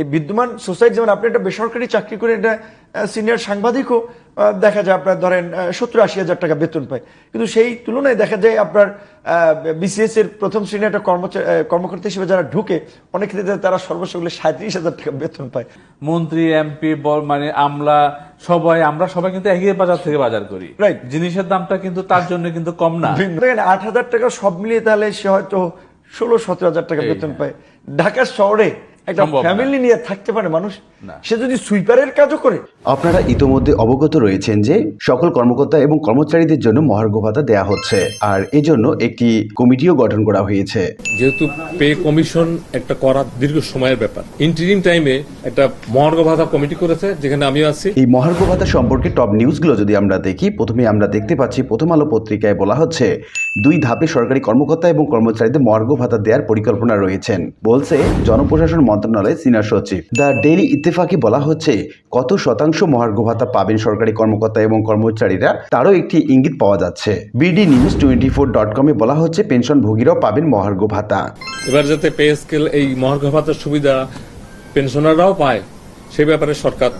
এই বিদ্যমান সোসাইটি যেমন আপনি একটা বেসরকারি চাকরি করে একটা সিনিয়র সাংবাদিকও দেখা যায় আপনার ধরেন সত্তর আশি হাজার টাকা বেতন পায়। কিন্তু সেই তুলনায় দেখা যায় আপনার বিসিএস এর প্রথম শ্রেণির একটা কর্মচারী কর্মকর্তা হিসেবে যারা ঢুকে অনেক ক্ষেত্রে তারা সর্বোচ্চ হলে সাঁত্রিশ হাজার টাকা বেতন পায়। মন্ত্রী এমপি মানে আমলা সবাই আমরা সবাই কিন্তু একই বাজার থেকে বাজার করি। রাইট জিনিসের দামটা কিন্তু তার জন্য কিন্তু কম না। আট হাজার টাকা সব মিলিয়ে তাহলে সে হয়তো ষোলো সতেরো হাজার টাকা বেতন পায়। ঢাকার শহরে একটা ফ্যামিলি নিয়ে থাকতে পারে মানুষ সে যদি সুইপারের কাজও করে। আপনারা ইতোমধ্যে অবগত রয়েছেন যে সকল কর্মকর্তা এবং কর্মচারীদের জন্য মহার্ঘ ভাতা দেয়া হচ্ছে আর এজন্য একটি কমিটিও গঠন করা হয়েছে। যেহেতু পে কমিশন একটা করা দীর্ঘ সময়ের ব্যাপার। ইন্টারিম টাইমে একটা মহার্ঘ ভাতা কমিটি করেছে যেখানে আমিও আছি। এই মহার্ঘ ভাতা সম্পর্কে টপ নিউজগুলো যদি আমরা দেখি প্রথমে আমরা দেখতে পাচ্ছি প্রথম আলো পত্রিকায় বলা হচ্ছে দুই ধাপে সরকারি কর্মকর্তা এবং কর্মচারীদের মহার্ঘ ভাতা দেওয়ার পরিকল্পনা রয়েছেন বলছে জনপ্রশাসন মন্ত্রণালয়ের সিনিয়র সচিব। দ্য ডেইলি ইত্তেফাকে বলা হচ্ছে কত শতাংশ মহার্ঘ ভাতা পাবেন সরকারি কর্মকর্তা এবং কর্মচারীরা তারও একটি ইঙ্গিত পাওয়া যাচ্ছে। BD news twenty four dot কমে বলা হচ্ছে পেনশনভোগীরাও পাবেন মহার্ঘ ভাতা। এবার যাতে পে স্কেল এই মহার্ঘ ভাতার সুবিধা পেনশনাররাও পায় সে ব্যাপারে সরকার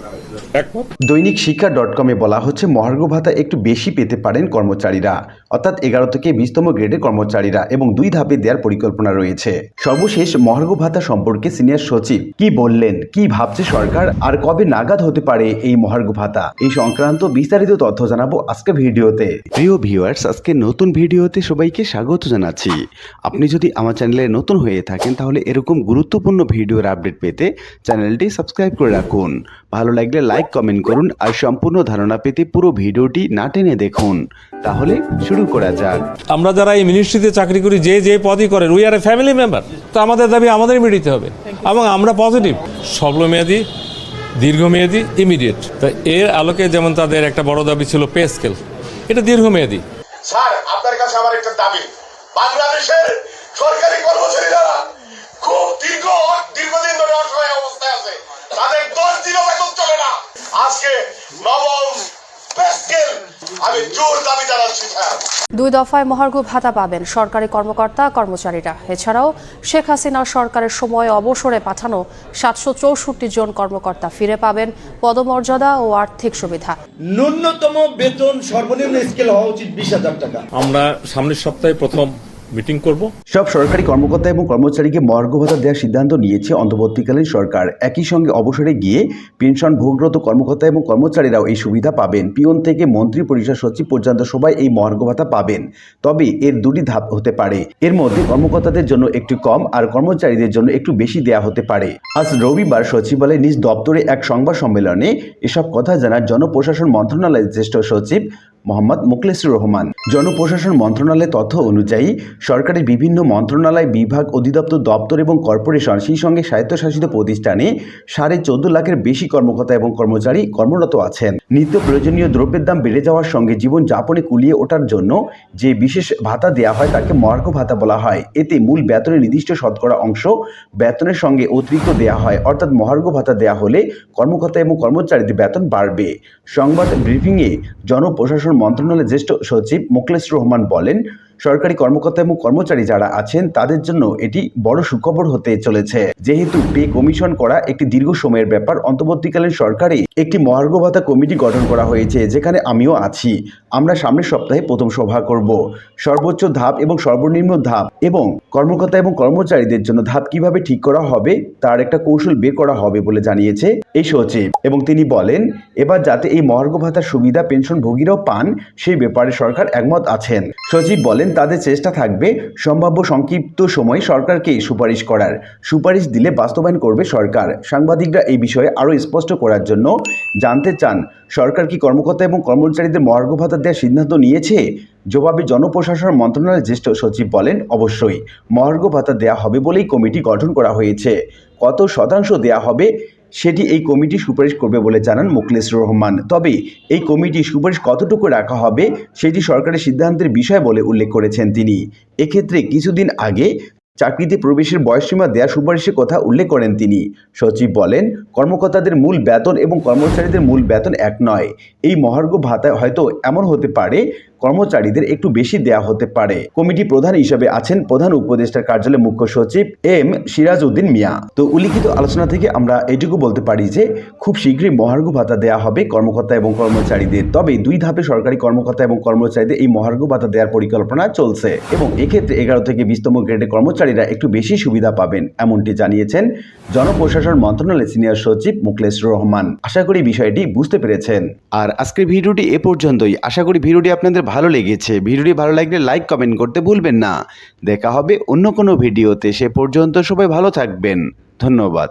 দৈনিক শিক্ষা ডট কমে বলা হচ্ছে মহার্ঘ ভাতা একটু বেশি পেতে পারেন কর্মচারীরা। অর্থাৎ এগারো থেকে বিশতম গ্রেডের কর্মচারীরা এবং দুই ধাপে দেওয়ার পরিকল্পনা রয়েছে। সর্বশেষ মহার্ঘ ভাতা সম্পর্কে সিনিয়র সচিব কি বললেন, কি ভাবছে সরকার, আর কবে নাগাদ হতে পারে এই মহার্ঘ ভাতা? এই সংক্রান্ত বিস্তারিত তথ্য জানাব আজকে ভিডিওতে। প্রিয় ভিউয়ার্স আজকে নতুন ভিডিওতে সবাইকে স্বাগত জানাচ্ছি। আপনি যদি আমার চ্যানেলে নতুন হয়ে থাকেন, তাহলে এরকম গুরুত্বপূর্ণ ভিডিওর আপডেট পেতে চ্যানেলটি সাবস্ক্রাইব করে রাখুন। ভালো লাগলে লাইক কমেন্ট করুন আর সম্পূর্ণ ধারণা পেতে পুরো ভিডিওটি না টেনে দেখুন। তাহলে শুরু করা যাক। আমরা যারা এই মিনিস্ট্রিতে চাকরি করি যে যে পদই করেন we are a family member তো আমাদের দাবি আমাদের মিটিতে হবে। এবং আমরা পজিটিভ স্বল্পমেয়াদী দীর্ঘমেয়াদী ইমিডিয়েট তো এর আলোকে যেমন তাদের একটা বড় দাবি ছিল পে স্কেল এটা দীর্ঘমেয়াদী। স্যার আপনার কাছে আমার একটা দাবি। বাংলাদেশের সরকারি কর্মচারীরা খুব দীর্ঘ দীর্ঘদিন ধরে অসহায় অবস্থায় আছে তাদের দশ দিনও বেতন চলে না আজকে নবম পে স্কেল আমি জোর দাবি জানাচ্ছি স্যার দুই দফায় মহার্ঘ ভাতা পাবেন সরকারি কর্মকর্তা কর্মচারীরা। এছাড়াও শেখ হাসিনার সরকারের সময় অবসরে পাঠানো সাতশো চৌষট্টি জন কর্মকর্তা ফিরে পাবেন পদমর্যাদা ও আর্থিক সুবিধা। ন্যূনতম বেতন সর্বনিম্ন স্কেল হওয়া উচিত বিশ হাজার টাকা। আমরা সামনের সপ্তাহে প্রথম মিটিং করব। সব সরকারি কর্মকর্তা এবং কর্মচারীকে মহার্ঘ ভাতা দেওয়ার সিদ্ধান্ত নিয়েছে অন্তর্বর্তীকালীন সরকার। একই সঙ্গে অবসরে গিয়ে পেনশন ভোগরত কর্মকর্তা এবং কর্মচারীরাও এই সুবিধা পাবেন। পিয়ন থেকে মন্ত্রী পরিষদ সচিব পর্যন্ত সবাই এই মহার্ঘ ভাতা পাবেন। তবে এর দুটি ধাপ হতে পারে। এর মধ্যে কর্মকর্তাদের জন্য একটু কম আর কর্মচারীদের জন্য একটু বেশি দেয়া হতে পারে। আজ রবিবার সচিবালয় নিজ দপ্তরে এক সংবাদ সম্মেলনে এসব কথা জানার জনপ্রশাসন মন্ত্রণালয়ের জ্যেষ্ঠ সচিব মোহাম্মদ মুখলেসুর রহমান। জনপ্রশাসন মন্ত্রণালয়ের তথ্য অনুযায়ী, সরকারের বিভিন্ন মন্ত্রণালয়, বিভাগ, অধিদপ্তর, দপ্তর এবং কর্পোরেশন সেই সঙ্গে স্বায়ত্তশাসিত প্রতিষ্ঠানে সাড়ে চোদ্দ লাখের বেশি কর্মকর্তা এবং কর্মচারী কর্মরত আছেন। নিত্য প্রয়োজনীয় দ্রব্যের দাম বেড়ে যাওয়ার সঙ্গে জীবন যাপনে কুলিয়ে ওঠার জন্য যে বিশেষ ভাতা দেওয়া হয় তাকে মহার্ঘ ভাতা বলা হয়। এতে মূল বেতনের নির্দিষ্ট শতকরা অংশ বেতনের সঙ্গে অতিরিক্ত দেওয়া হয়, অর্থাৎ মহার্ঘ ভাতা দেওয়া হলে কর্মকর্তা এবং কর্মচারীদের বেতন বাড়বে। সংবাদ ব্রিফিংয়ে জনপ্রশাসন মন্ত্রণালয়ের জ্যেষ্ঠ সচিব মোখলেস রহমান বলেন সরকারি কর্মকর্তা এবং কর্মচারী যারা আছেন, তাদের জন্য এটি বড় সুখবর হতে চলেছে। যেহেতু পে কমিশন করা একটি দীর্ঘ সময়ের ব্যাপার, অন্তর্বর্তীকালীন সরকারে একটি মহার্ঘ ভাতা কমিটি গঠন করা হয়েছে, যেখানে আমিও আছি। আমরা সামনের সপ্তাহে প্রথম সভা করব। সর্বোচ্চ ধাপ এবং সর্বনিম্ন ধাপ এবং কর্মকর্তা এবং কর্মচারীদের জন্য ধাপ কীভাবে ঠিক করা হবে, তার একটা কৌশল বের করা হবে বলে জানিয়েছে এই সচিব। এবং তিনি বলেন, এবার যাতে এই মহার্ঘ ভাতার সুবিধা পেনশনভোগীরাও পান, সেই ব্যাপারে সরকার একমত আছেন। সচিব বলেন তাদের চেষ্টা থাকবে সম্ভাব্য সংক্ষিপ্ত সময় সরকারকে সুপারিশ করার। সুপারিশ দিলে বাস্তবায়ন করবে সরকার। সাংবাদিকরা এই বিষয়ে আরও স্পষ্ট করার জন্য জানতে চান, সরকার কি কর্মকর্তা এবং কর্মচারীদের মহার্ঘ ভাতা দেওয়ার সিদ্ধান্ত নিয়েছে? জবাবে জনপ্রশাসন মন্ত্রণালয়ের জ্যেষ্ঠ সচিব বলেন, অবশ্যই। মহার্ঘ ভাতা দেওয়া হবে বলেই কমিটি গঠন করা হয়েছে। কত শতাংশ দেওয়া হবে সেটি এই কমিটি সুপারিশ করবে বলে জানান মুখলেসুর রহমান। তবে এই কমিটি সুপারিশ কতটুকু রাখা হবে সেটি সরকারের সিদ্ধান্তের বিষয় বলে উল্লেখ করেছেন তিনি। এক্ষেত্রে কিছুদিন আগে চাকরিতে প্রবেশের বয়সসীমা দেওয়ার সুপারিশের কথা উল্লেখ করেন তিনি। সচিব বলেন, কর্মকর্তাদের মূল বেতন এবং কর্মচারীদের মূল বেতন এক নয়। এই মহার্ঘ ভাতা হয়তো এমন হতে পারে, কর্মচারীদের একটু বেশি দেয়া হতে পারে। কমিটি প্রধান হিসেবে আছেন প্রধান উপদেষ্টার কার্যালয়ের মুখ্য সচিব এম. সিরাজ উদ্দিন মিয়া। তো উল্লিখিত আলোচনা থেকে আমরা এটুকু বলতে পারি যে, খুব শীঘ্রই মহার্ঘ ভাতা দেওয়া হবে কর্মকর্তা এবং কর্মচারীদের। তবে দুই ধাপে সরকারি কর্মকর্তা এবং কর্মচারীদের এই মহার্ঘ ভাতা দেওয়ার পরিকল্পনা চলছে এবং এক্ষেত্রে এগারো থেকে বিশতম গ্রেডের কর্মচারীরা একটু বেশি সুবিধা পাবেন, এমনটি জানিয়েছেন জনপ্রশাসন মন্ত্রণালয়ের সিনিয়র সচিব মুকলেশ রহমান। আশা করি বিষয়টি বুঝতে পেরেছেন। আর আজকের ভিডিওটি এ পর্যন্তই। আশা করি ভিডিওটি আপনাদের ভালো লেগেছে। ভিডিওটি ভালো লাগলে লাইক, কমেন্ট করতে ভুলবেন না। দেখা হবে অন্য কোনো ভিডিওতে। সে পর্যন্ত সবাই ভালো থাকবেন। ধন্যবাদ।